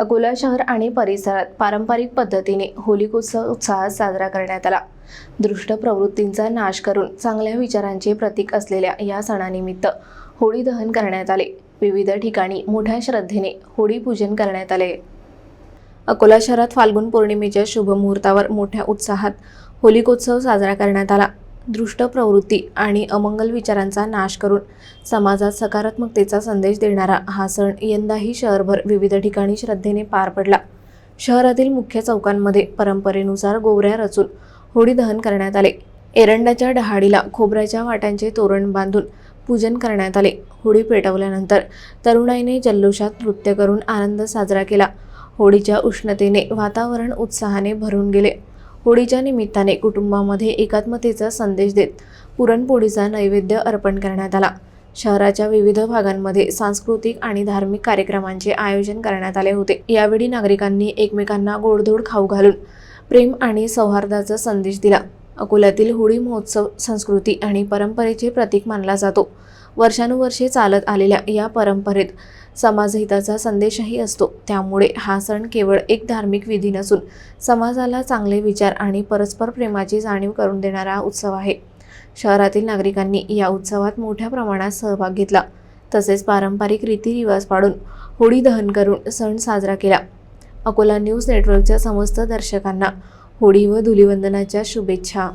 अकोला शहर आणि परिसरात पारंपरिक पद्धतीने होलिकोत्सव उत्साहात साजरा करण्यात आला. दृष्ट प्रवृत्तींचा नाश करून चांगल्या विचारांचे प्रतीक असलेल्या या सणानिमित्त होळी दहन करण्यात आले. विविध ठिकाणी मोठ्या श्रद्धेने होळी पूजन करण्यात आले. अकोला शहरात फाल्गुन पौर्णिमेच्या शुभमुहूर्तावर मोठ्या उत्साहात होलिकोत्सव साजरा करण्यात आला. दृष्ट प्रवृत्ती आणि अमंगल विचारांचा नाश करून समाजात सकारात्मकतेचा संदेश देणारा हा सण यंदाही शहरभर विविध ठिकाणी श्रद्धेने पार पडला. शहरातील मुख्य चौकांमध्ये परंपरेनुसार गोवऱ्या रचून होळी दहन करण्यात आले. एरंडाच्या डहाडीला खोबऱ्याच्या वाट्यांचे तोरण बांधून पूजन करण्यात आले. होळी पेटवल्यानंतर तरुणाईने जल्लोषात नृत्य करून आनंद साजरा केला. होळीच्या उष्णतेने वातावरण उत्साहाने भरून गेले. होळीच्या निमित्ताने कुटुंबामध्ये एकात्मतेचा संदेश देत पुरणपोळीचा नैवेद्य अर्पण करण्यात आला. शहराच्या विविध भागांमध्ये सांस्कृतिक आणि धार्मिक कार्यक्रमांचे आयोजन करण्यात आले होते. यावेळी नागरिकांनी एकमेकांना गोडधोड खाऊ घालून प्रेम आणि सौहार्दाचा संदेश दिला. अकोल्यातील होळी महोत्सव संस्कृती आणि परंपरेचे प्रतीक मानला जातो. वर्षानुवर्षे चालत आलेल्या या परंपरेत समाजहिताचा संदेशही असतो. त्यामुळे हा सण केवळ एक धार्मिक विधी नसून समाजाला चांगले विचार आणि परस्पर प्रेमाची जाणीव करून देणारा उत्सव आहे. शहरातील नागरिकांनी या उत्सवात मोठ्या प्रमाणात सहभाग घेतला. तसेच पारंपरिक रीतिरिवाज पाळून होळी दहन करून सण साजरा केला. अकोला न्यूज नेटवर्कच्या समस्त दर्शकांना होळी व धुलिवंदनाच्या शुभेच्छा.